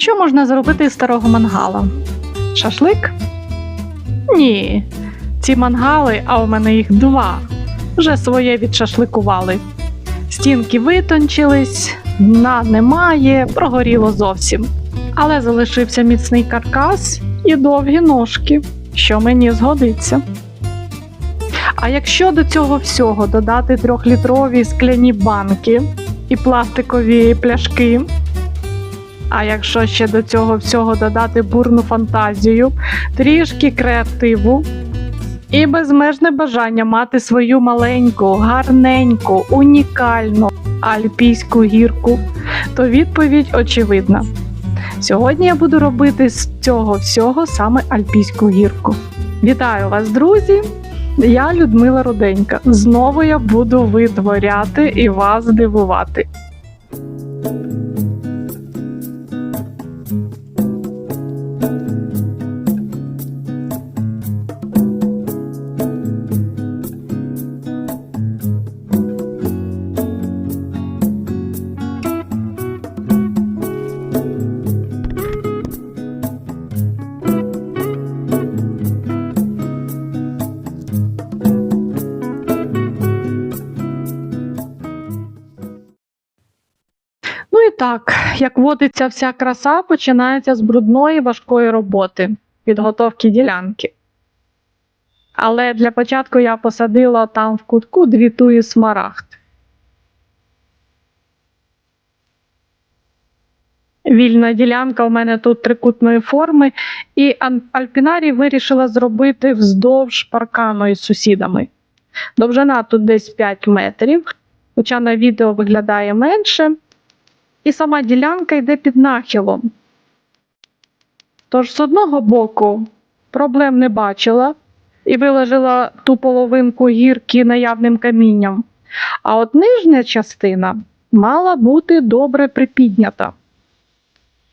Що можна зробити з старого мангала? Шашлик? Ні. Ці мангали, а у мене їх два. Вже своє відшашликували. Стінки витончились, дна немає, прогоріло зовсім. Але залишився міцний каркас і довгі ножки, що мені згодиться. А якщо до цього всього додати трьохлітрові скляні банки і пластикові пляшки, а якщо ще до цього всього додати бурну фантазію, трішки креативу і безмежне бажання мати свою маленьку, гарненьку, унікальну альпійську гірку, то відповідь очевидна. Сьогодні я буду робити з цього всього саме альпійську гірку. Вітаю вас, друзі! Я Людмила Руденька. Знову я буду витворяти і вас дивувати. Ну як водиться вся краса, починається з брудної важкої роботи, підготовки ділянки. Але для початку я посадила там в кутку дві туї смарагд. Вільна ділянка у мене тут трикутної форми, і альпінарій вирішила зробити вздовж паркану із сусідами. Довжина тут десь 5 метрів, хоча на відео виглядає менше. І сама ділянка йде під нахилом. Тож з одного боку проблем не бачила і виложила ту половинку гірки наявним камінням. А от нижня частина мала бути добре припіднята.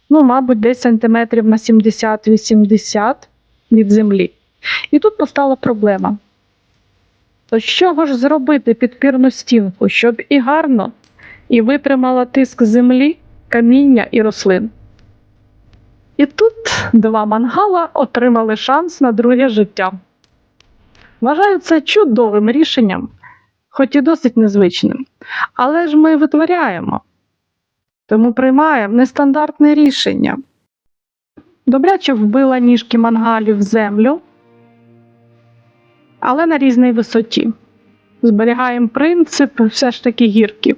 Ну, мабуть, десь сантиметрів на 70-80 від землі. І тут постала проблема. То з чого ж зробити підпірну стінку, щоб і гарно, і витримала тиск землі, каміння і рослин. І тут два мангала отримали шанс на друге життя. Вважаю це чудовим рішенням, хоч і досить незвичним. Але ж ми витворяємо, тому приймаємо нестандартне рішення. Добряче вбила ніжки мангалів в землю, але на різній висоті. Зберігаємо принцип все ж таки гірки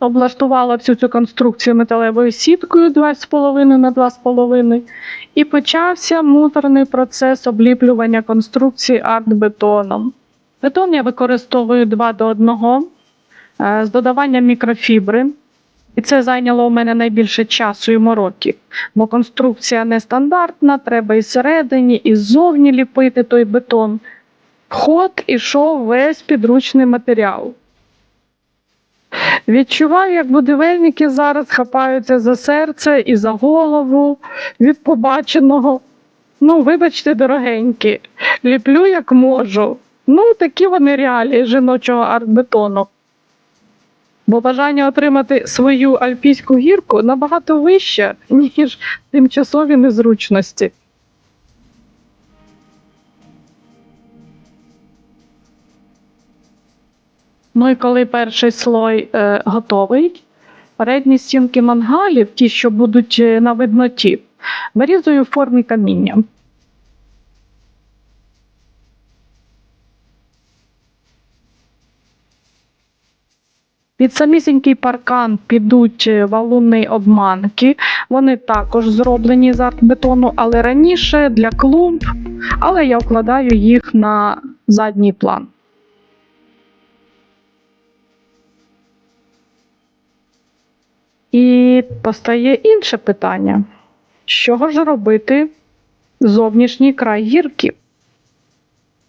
облаштувала всю цю конструкцію металевою сіткою 2,5 на 2,5 і почався муторний процес обліплювання конструкції артбетоном. Бетон я використовую 2 до 1 е, з додаванням мікрофібри. І це зайняло у мене найбільше часу і мороки, бо конструкція нестандартна, треба і всередині, і ззовні ліпити той бетон. В ход ішов весь підручний матеріал. Відчуваю, як будівельники зараз хапаються за серце і за голову від побаченого. Ну, вибачте, дорогенькі, ліплю як можу. Ну, такі вони реалії жіночого артбетону. Бо бажання отримати свою альпійську гірку набагато вище, ніж тимчасові незручності. Ну і коли перший слой е, готовий, передні стінки мангалів, ті, що будуть е, на видноті, вирізую в формі каміння. Під самісінький паркан підуть е, валунні обманки. Вони також зроблені з артбетону, але раніше для клумб, але я вкладаю їх на задній план. І постає інше питання: чого ж робити зовнішній край гірки?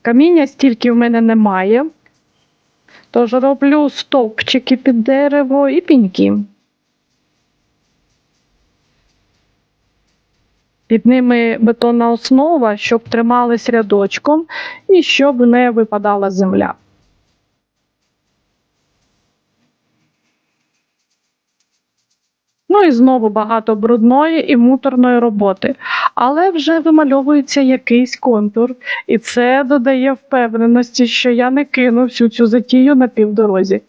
Каміння стільки в мене немає, тож роблю стовпчики під дерево і піньки. Під ними бетонна основа, щоб тримались рядочком і щоб не випадала земля. Ну і знову багато брудної і муторної роботи. Але вже вимальовується якийсь контур, і це додає впевненості, що я не кину всю цю затію на півдорозі.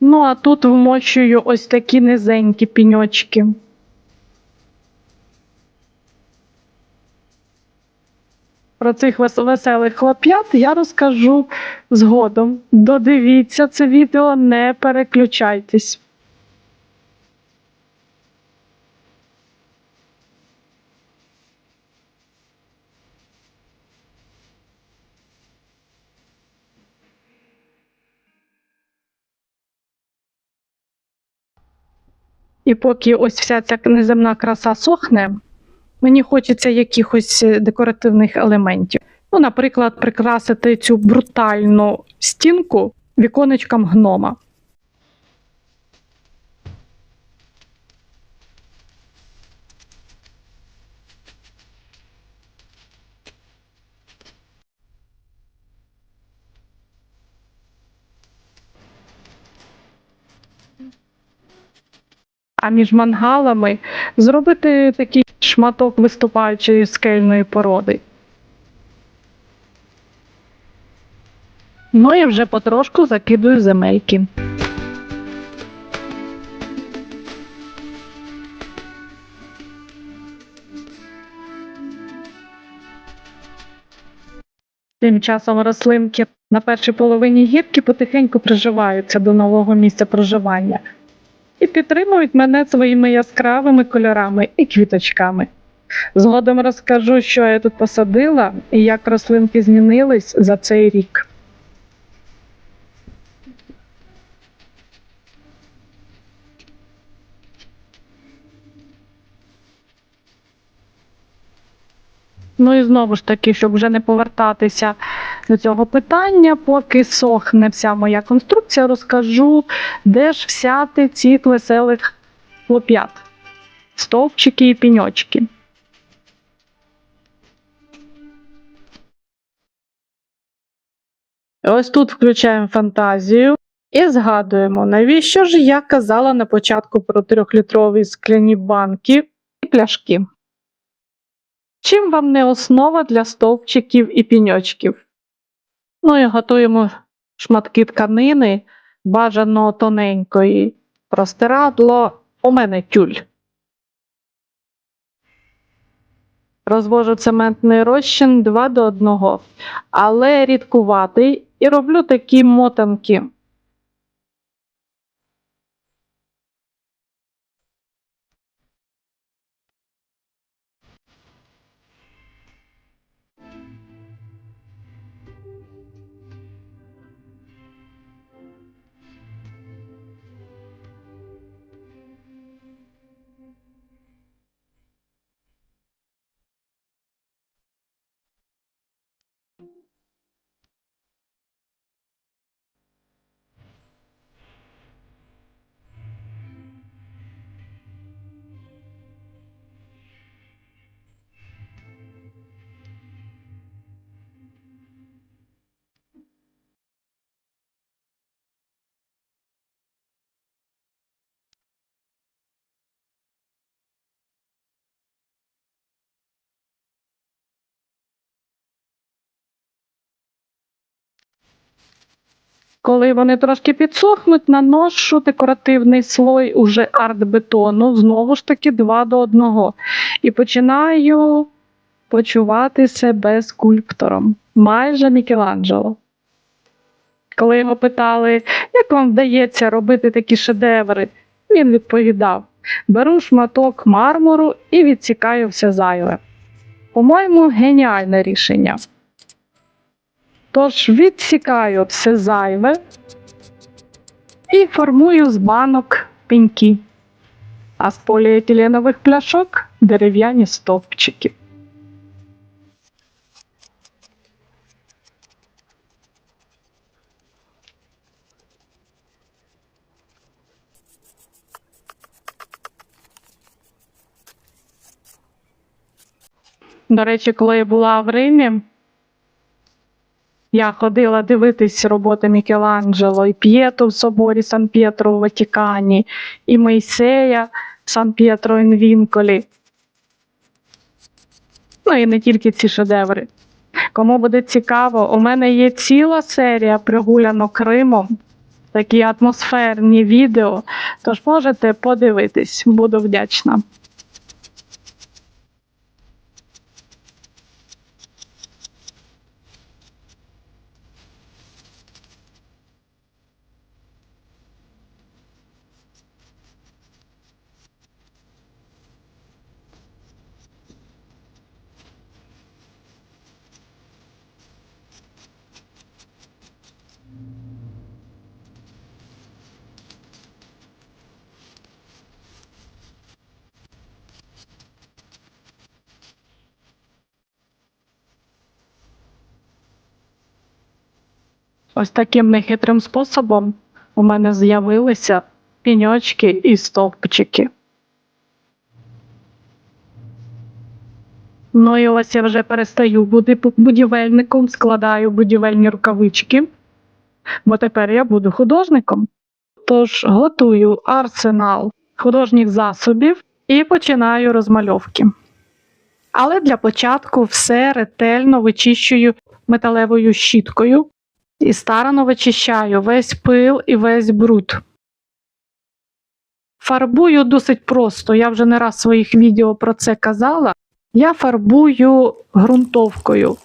Ну, а тут вмочую ось такі низенькі піньочки. Про цих веселих хлоп'ят я розкажу згодом. Додивіться це відео, не переключайтесь. І поки ось вся ця неземна краса сохне, мені хочеться якихось е, декоративних елементів. Ну, наприклад, прикрасити цю брутальну стінку віконечком гнома. А між мангалами зробити такий шматок виступаючої скельної породи. Ну і вже потрошку закидую земельки. Тим часом рослинки на першій половині гірки потихеньку приживаються до нового місця проживання і підтримують мене своїми яскравими кольорами і квіточками. Згодом розкажу, що я тут посадила і як рослинки змінились за цей рік. Ну і знову ж таки, щоб вже не повертатися до цього питання, поки сохне вся моя конструкція, розкажу, де ж взяти цих веселих хлоп'ят, стовпчики і піньочки. Ось тут включаємо фантазію і згадуємо, навіщо ж я казала на початку про трьохлітрові скляні банки і пляшки. Чим вам не основа для стовпчиків і піньочків? Ну і готуємо шматки тканини, бажано тоненької, простирадло, у мене тюль. Розвожу цементний розчин 2 до 1, але рідкуватий і роблю такі мотанки. Коли вони трошки підсохнуть, наношу декоративний слой уже арт-бетону, знову ж таки 2 до 1. І починаю почувати себе скульптором, майже Мікеланджело. Коли його питали, як вам вдається робити такі шедеври, він відповідав: беру шматок мармуру і відсікаю все зайве. По-моєму, геніальне рішення. Тож відсікаю все зайве і формую з банок пеньки, а з поліетиленових пляшок дерев'яні стовпчики. До речі, коли я була в Римі, Я ходила дивитись роботи Мікеланджело і П'єту в соборі Сан П'єтро у Ватикані, і Мойсея Сан П'єтро ін Вінколі. Ну і не тільки ці шедеври. Кому буде цікаво, у мене є ціла серія прогулянок Кримом, такі атмосферні відео, тож можете подивитись, буду вдячна. Ось таким нехитрим способом у мене з'явилися піньочки і стовпчики. Ну і ось я вже перестаю бути будівельником, складаю будівельні рукавички, бо тепер я буду художником. Тож готую арсенал художніх засобів і починаю розмальовки. Але для початку все ретельно вичищую металевою щіткою і старано вичищаю весь пил і весь бруд. Фарбую досить просто, я вже не раз в своїх відео про це казала. Я фарбую ґрунтовкою.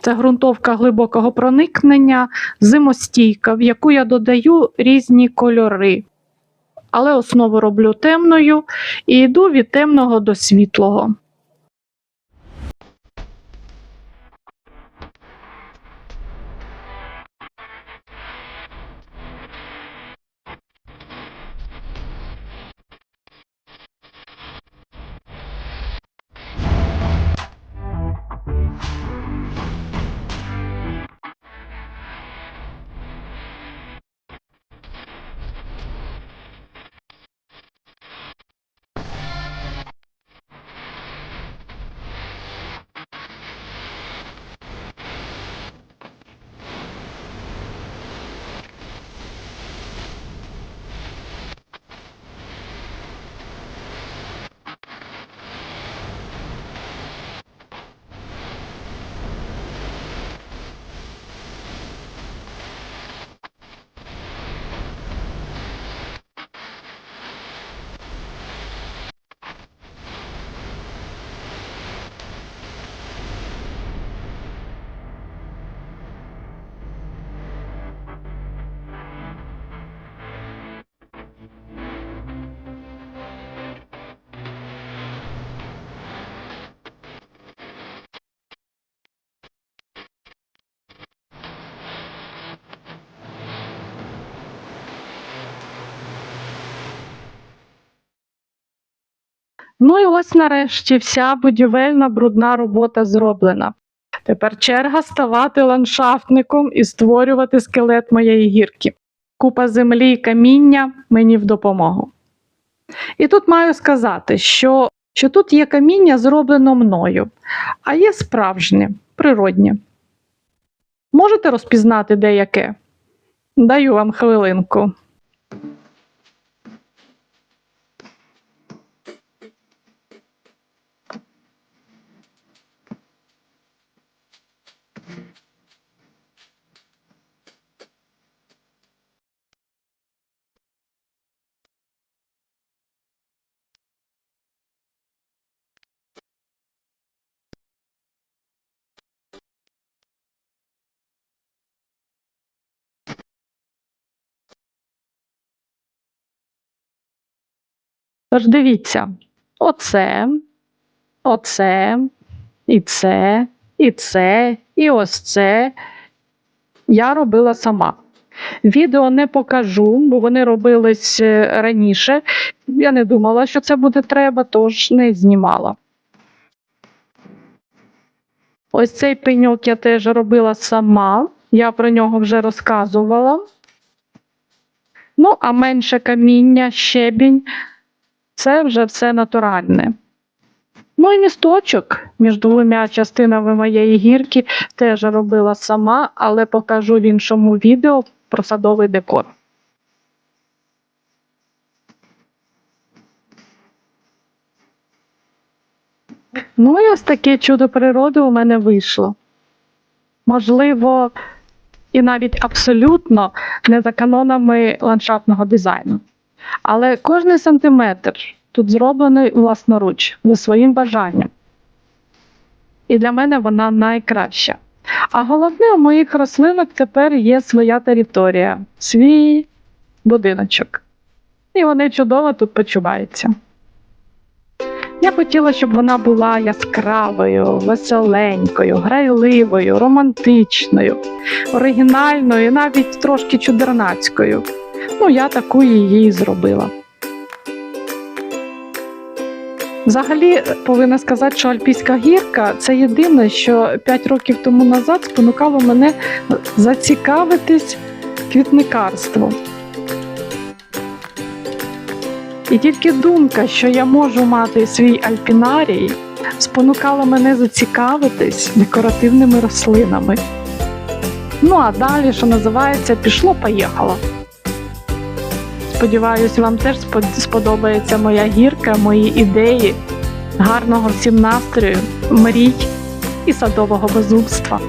Це ґрунтовка глибокого проникнення, зимостійка, в яку я додаю різні кольори. Але основу роблю темною і йду від темного до світлого. Ну і ось нарешті вся будівельна брудна робота зроблена. Тепер черга ставати ландшафтником і створювати скелет моєї гірки. Купа землі і каміння мені в допомогу. І тут маю сказати, що, що тут є каміння, зроблено мною, а є справжнє, природнє. Можете розпізнати деяке? Даю вам хвилинку. Тож дивіться, оце, оце, і це, і це, і ось це я робила сама. Відео не покажу, бо вони робились е, раніше. Я не думала, що це буде треба, тож не знімала. Ось цей пеньок я теж робила сама, я про нього вже розказувала. Ну, а менше каміння, щебінь це вже все натуральне. Ну і місточок між двома частинами моєї гірки теж робила сама, але покажу в іншому відео про садовий декор. Ну і ось таке чудо природи у мене вийшло. Можливо, і навіть абсолютно не за канонами ландшафтного дизайну. Але кожний сантиметр тут зроблений власноруч за своїм бажанням. І для мене вона найкраща. А головне, у моїх рослинок тепер є своя територія, свій будиночок. І вони чудово тут почуваються. Я хотіла, щоб вона була яскравою, веселенькою, грайливою, романтичною, оригінальною, навіть трошки чудернацькою. Ну, я таку її і зробила. Взагалі, повинна сказати, що Альпійська гірка це єдине, що 5 років тому назад спонукало мене зацікавитись квітникарством. І тільки думка, що я можу мати свій альпінарій, спонукала мене зацікавитись декоративними рослинами. Ну а далі, що називається, пішло-поїхало. Сподіваюсь, вам теж спод- сподобається моя гірка, мої ідеї, гарного всім настрою, мрій і садового безумства.